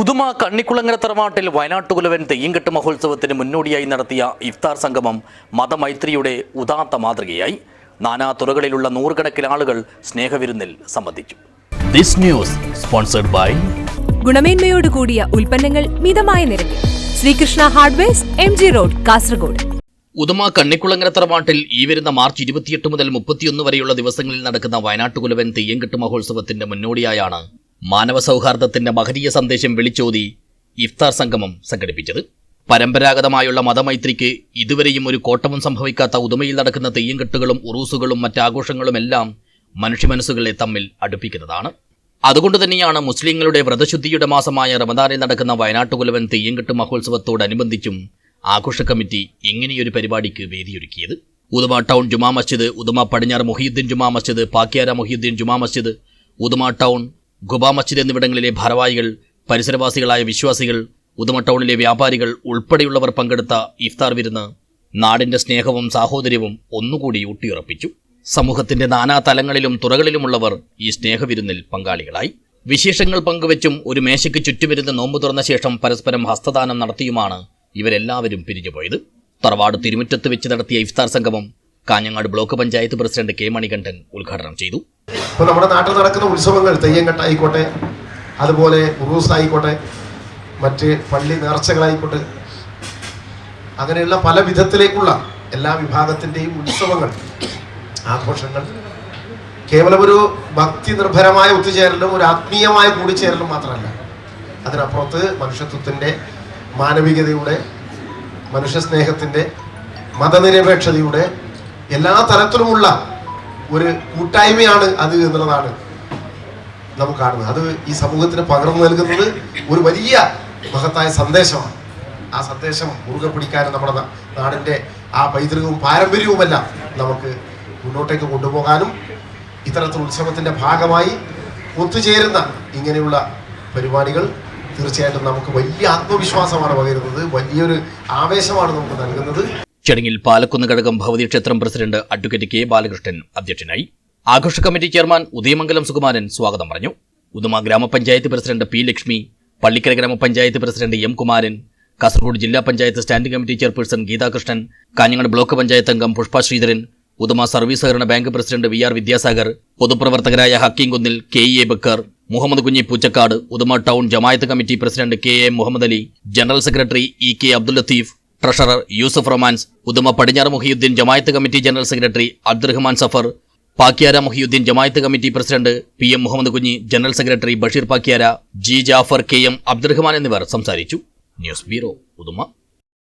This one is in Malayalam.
ഉദുമ കണ്ണിക്കുളങ്ങര തറവാട്ടിൽ വയനാട്ടുകുലവൻ തെയ്യങ്കെട്ട് മഹോത്സവത്തിന് മുന്നോടിയായി നടത്തിയ ഇഫ്താർ സംഗമം മതമൈത്രിയുടെ ഉദാത്ത മാതൃകയായി. നാനാ തുറകളിലുള്ള നൂറുകണക്കിന് ആളുകൾ സ്നേഹവിരുന്നിൽ സംബന്ധിച്ചു. ദിസ് ന്യൂസ് സ്പോൺസർഡ് ബൈ ഗുണമേന്മയോട് കൂടിയ ഉൽപ്പന്നങ്ങൾ മിതമായ നിരക്കിൽ. Sreekrishna hardwares M G road Kasaragod. Uduma Kannikulangara തറവാട്ടിൽ ഈ വരുന്ന മാർച്ച് ഇരുപത്തിയെട്ട് മുതൽ മുപ്പത്തിയൊന്ന് വരെയുള്ള ദിവസങ്ങളിൽ നടക്കുന്ന വയനാട്ടുകുലവൻ തെയ്യങ്കെട്ട് മഹോത്സവത്തിന്റെ മുന്നോടിയായാണ് മാനവ സൗഹാർദ്ദത്തിന്റെ മഹനീയ സന്ദേശം വിളിച്ചോതി ഇഫ്താർ സംഗമം സംഘടിപ്പിച്ചത്. പരമ്പരാഗതമായുള്ള മതമൈത്രിക്ക് ഇതുവരെയും ഒരു കോട്ടവും സംഭവിക്കാത്ത ഉദുമയിൽ നടക്കുന്ന തെയ്യം തെയ്യംകെട്ടുകളും ഉറൂസുകളും മറ്റാഘോഷങ്ങളുമെല്ലാം മനുഷ്യമനസ്സുകളെ തമ്മിൽ അടുപ്പിക്കുന്നതാണ്. അതുകൊണ്ട് തന്നെയാണ് മുസ്ലിങ്ങളുടെ വ്രതശുദ്ധിയുടെ മാസമായ റമദാനിൽ നടക്കുന്ന വയനാട്ടുകുലവൻ തെയ്യംകെട്ട് മഹോത്സവത്തോടനുബന്ധിച്ചും ആഘോഷ കമ്മിറ്റി ഇങ്ങനെയൊരു പരിപാടിക്ക് വേദിയൊരുക്കിയത്. ഉദുമ ടൗൺ ജുമാ മസ്ജിദ് ഉദുമ പടിഞ്ഞാറ് മൊഹീദ്ദീൻ ജുമാ മസ്ജിദ് പാക്യാര മൊഹീദ്ദീൻ ജുമാ മസ്ജിദ് ഉദുമ ടൗൺ ഗുബാ മസ്ജിദ് എന്നിവിടങ്ങളിലെ ഭാരവാഹികൾ പരിസരവാസികളായ വിശ്വാസികൾ ഉദമ ടൗണിലെ വ്യാപാരികൾ ഉൾപ്പെടെയുള്ളവർ പങ്കെടുത്ത ഇഫ്താർ വിരുന്ന് നാടിന്റെ സ്നേഹവും സാഹോദര്യവും ഒന്നുകൂടി ഊട്ടിയുറപ്പിച്ചു. സമൂഹത്തിന്റെ നാനാ തലങ്ങളിലും തുറകളിലുമുള്ളവർ ഈ സ്നേഹവിരുന്നിൽ പങ്കാളികളായി. വിശേഷങ്ങൾ പങ്കുവച്ചും ഒരു മേശയ്ക്ക് ചുറ്റുമിരുന്ന് നോമ്പ് തുറന്ന ശേഷം പരസ്പരം ഹസ്തദാനം നടത്തിയുമാണ് ഇവരെല്ലാവരും പിരിഞ്ഞുപോയത്. തറവാട് തിരുമുറ്റത്ത് വെച്ച് നടത്തിയ ഇഫ്താർ സംഗമം Kanhangad block panchayat president K Manikandan ഉദ്ഘാടനം ചെയ്തു. ഇപ്പോൾ നമ്മുടെ നാട്ടിൽ നടക്കുന്ന ഉത്സവങ്ങൾ തെയ്യങ്കെട്ടായിക്കോട്ടെ അതുപോലെ ഉറൂസ് ആയിക്കോട്ടെ മറ്റ് പള്ളി നേർച്ചകളായിക്കോട്ടെ അങ്ങനെയുള്ള പല വിധത്തിലേക്കുള്ള എല്ലാ വിഭാഗത്തിന്റെയും ഉത്സവങ്ങൾ ആഘോഷങ്ങൾ കേവലം ഒരു ഭക്തി നിർഭരമായ ഒത്തുചേരലും ഒരു ആത്മീയമായ കൂടിച്ചേരലും മാത്രമല്ല. അതിനപ്പുറത്ത് മനുഷ്യത്വത്തിന്റെ മാനവികതയുടെ മനുഷ്യസ്നേഹത്തിന്റെ മതനിരപേക്ഷതയുടെ എല്ലാ തരത്തിലുമുള്ള ഒരു കൂട്ടായ്മയാണ് അത് എന്നുള്ളതാണ് നമുക്ക് കാണുന്നത്. അത് ഈ സമൂഹത്തിന് പകർന്നു നൽകുന്നത് ഒരു വലിയ മഹത്തായ സന്ദേശമാണ്. ആ സന്ദേശം മുറുകെ പിടിക്കാനും നമ്മുടെ നാടിന്റെ ആ പൈതൃകവും പാരമ്പര്യവുമെല്ലാം നമുക്ക് മുന്നോട്ടേക്ക് കൊണ്ടുപോകാനും ഇത്തരത്തിൽ ഉത്സവത്തിന്റെ ഭാഗമായി ഒത്തുചേരുന്ന ഇങ്ങനെയുള്ള പരിപാടികൾ തീർച്ചയായിട്ടും നമുക്ക് വലിയ ആത്മവിശ്വാസമാണ് പകരുന്നത്. വലിയൊരു ആവേശമാണ് നമുക്ക് നൽകുന്നത്. ചടങ്ങിൽ പാലക്കുന്ന് ഘടകം ഭവതി ക്ഷേത്രം പ്രസിഡന്റ് അഡ്വക്കേറ്റ് കെ ബാലകൃഷ്ണൻ അധ്യക്ഷനായി. ആഘോഷ കമ്മിറ്റി ചെയർമാൻ ഉദയമംഗലം സുകുമാരൻ സ്വാഗതം പറഞ്ഞു. ഉദുമ ഗ്രാമപഞ്ചായത്ത് പ്രസിഡന്റ് പി ലക്ഷ്മി പള്ളിക്കര ഗ്രാമപഞ്ചായത്ത് പ്രസിഡന്റ് എം കുമാരൻ കാസർഗോഡ് ജില്ലാ panchayat standing committee chairperson Geethakrishnan Kanhangad block panchayat അംഗം പുഷ്പ ശ്രീധരൻ ഉദുമ സർവീസ് സഹകരണ bank president V R Vidyasagar പൊതുപ്രവർത്തകരായ Hakeem Kunnil K E A Bakkar Muhammad Kunhi Poochakkad Uduma town Jamaath committee president K A Muhammad Ali general secretary E K Abdul Latheef treasurer Yusuf Romance Uduma പടിഞ്ഞാറ് Muhiyuddin Jamaath committee general secretary Abdurahman Safar Pakyara Muhiyuddin Jamaath committee president P M Muhammad Kunhi general secretary Basheer Pakyara G Jafar K M Abdurahman എന്നിവർ സംസാരിച്ചു. News bureau Uduma.